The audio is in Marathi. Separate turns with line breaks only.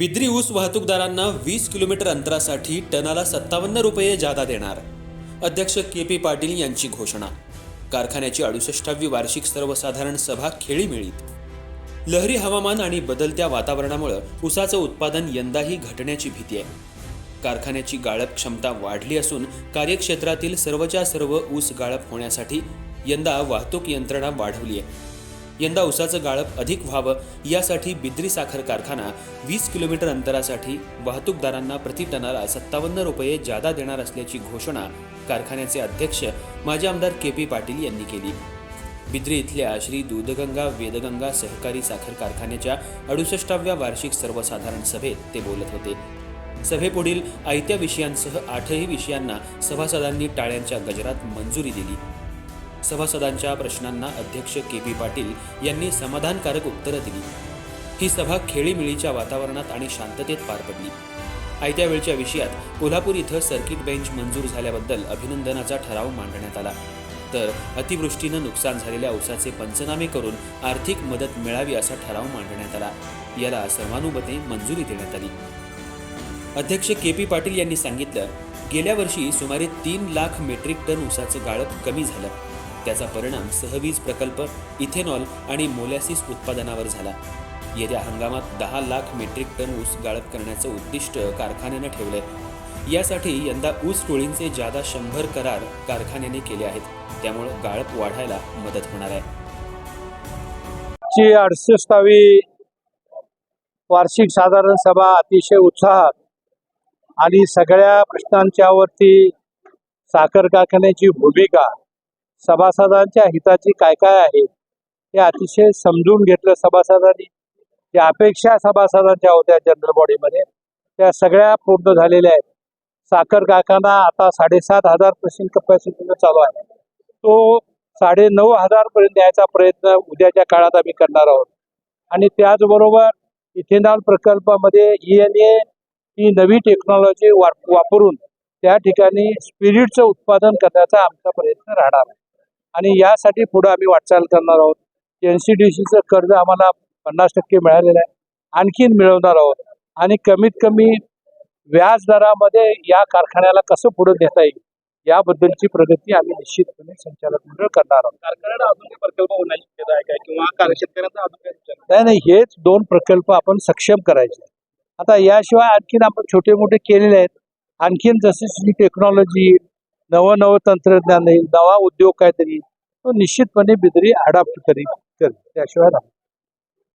बिद्री ऊस वाहतूकदारांना वीस किलोमीटर अंतरासाठी टनाला सत्तावन्न रुपये जादा देणार अध्यक्ष के पी पाटील यांची घोषणा. कारखान्याची अडुसष्टावी वार्षिक सर्वसाधारण सभा खेळी मिळीत. लहरी हवामान आणि बदलत्या वातावरणामुळं ऊसाचं उत्पादन यंदाही घटण्याची भीती आहे. कारखान्याची गाळप क्षमता वाढली असून कार्यक्षेत्रातील सर्वच्या सर्व ऊस गाळप होण्यासाठी यंदा वाहतूक यंत्रणा वाढवली आहे. यंदा ऊसाचं गाळप अधिक व्हावं यासाठी बिद्री साखर कारखाना वीस किलोमीटर अंतरासाठी वाहतूकदारांना प्रति टनाला सत्तावन्न रुपये जादा देणार असल्याची घोषणा कारखान्याचे अध्यक्ष माजी आमदार के पी पाटील यांनी केली. बिद्री इथल्या श्री दूधगंगा वेदगंगा सहकारी साखर कारखान्याच्या अडुसष्टाव्या वार्षिक सर्वसाधारण सभेत ते बोलत होते. सभेपुढील आयत्या विषयांसह आठही विषयांना सभासदांनी टाळ्यांच्या गजरात मंजुरी दिली. सभासदांच्या प्रश्नांना अध्यक्ष के पी पाटील यांनी समाधानकारक उत्तरं दिली. ही सभा खेळीमेळीच्या वातावरणात आणि शांततेत पार पडली. आयत्या वेळच्या विषयात कोल्हापूर इथं सर्किट बेंच मंजूर झाल्याबद्दल अभिनंदनाचा ठराव मांडण्यात आला. तर अतिवृष्टीनं नुकसान झालेल्या ऊसाचे पंचनामे करून आर्थिक मदत मिळावी असा ठराव मांडण्यात आला. याला सर्वानुमते मंजुरी देण्यात आली. अध्यक्ष के पी पाटील यांनी सांगितलं गेल्या वर्षी सुमारे तीन लाख मेट्रिक टन ऊसाचं गाळप कमी झालं. त्याचा परिणाम सहवीज प्रकल्प इथेनॉल आणि मोलॅसिस उत्पादनावर झाला. येत्या हंगामात दहा लाख मेट्रिक टन ऊस गाळप करण्याचं उद्दिष्ट कारखान्यानं ठेवलंय. यासाठी यंदा ऊस टोळींचे जादा शंभर करार कारखान्याने केले आहेत. त्यामुळे गाळप वाढायला मदत होणार आहे.
ची अडुसष्टावी वार्षिक साधारण सभा अतिशय उत्साहात आणि सगळ्या प्रश्नांच्यावरती साखर कारखान्याची भूमिका सभासदांच्या हिताची काय काय आहे हे अतिशय समजून घेतलं सभासदांनी. ज्या अपेक्षा सभासदांच्या होत्या जनरल बॉडीमध्ये त्या सगळ्या पूर्ण झालेल्या आहेत. साखर कारखाना आता साडेसात हजार पर्सेंट कपॅसिटीनं चालू आहे. तो साडे नऊ हजार पर्यंत द्यायचा प्रयत्न उद्याच्या काळात आम्ही करणार आहोत. आणि त्याचबरोबर इथेनॉल प्रकल्पामध्ये ई एन ए ही नवी टेक्नॉलॉजी वापरून त्या ठिकाणी स्पिरिटचं उत्पादन करण्याचा आमचा प्रयत्न राहणार आहे. आणि यासाठी पुढे आम्ही वाटचाल करणार आहोत. एन सी डी सीचं कर्ज आम्हाला पन्नास टक्के मिळालेलं आहे. आणखीन मिळवणार आहोत. आणि कमीत कमी व्याज दरामध्ये या कारखान्याला कसं पुढे देता येईल याबद्दलची प्रगती आम्ही निश्चितपणे संचालक मंडळ करणार आहोत.
कारखान्याला अजून प्रकल्प होण्याची शक्यता आहे काय किंवा कार- शेतकऱ्यांचा अजून
नाही नाही हेच दोन प्रकल्प आपण सक्षम करायचे. आता याशिवाय आणखीन आपण छोटे मोठे केलेले आहेत. आणखीन जशी जी टेक्नॉलॉजी येईल नवं नवं तंत्रज्ञान येईल नवा उद्योग काहीतरी तो निश्चितपणे बिदरी अडॉप्ट करी करेल. त्याशिवाय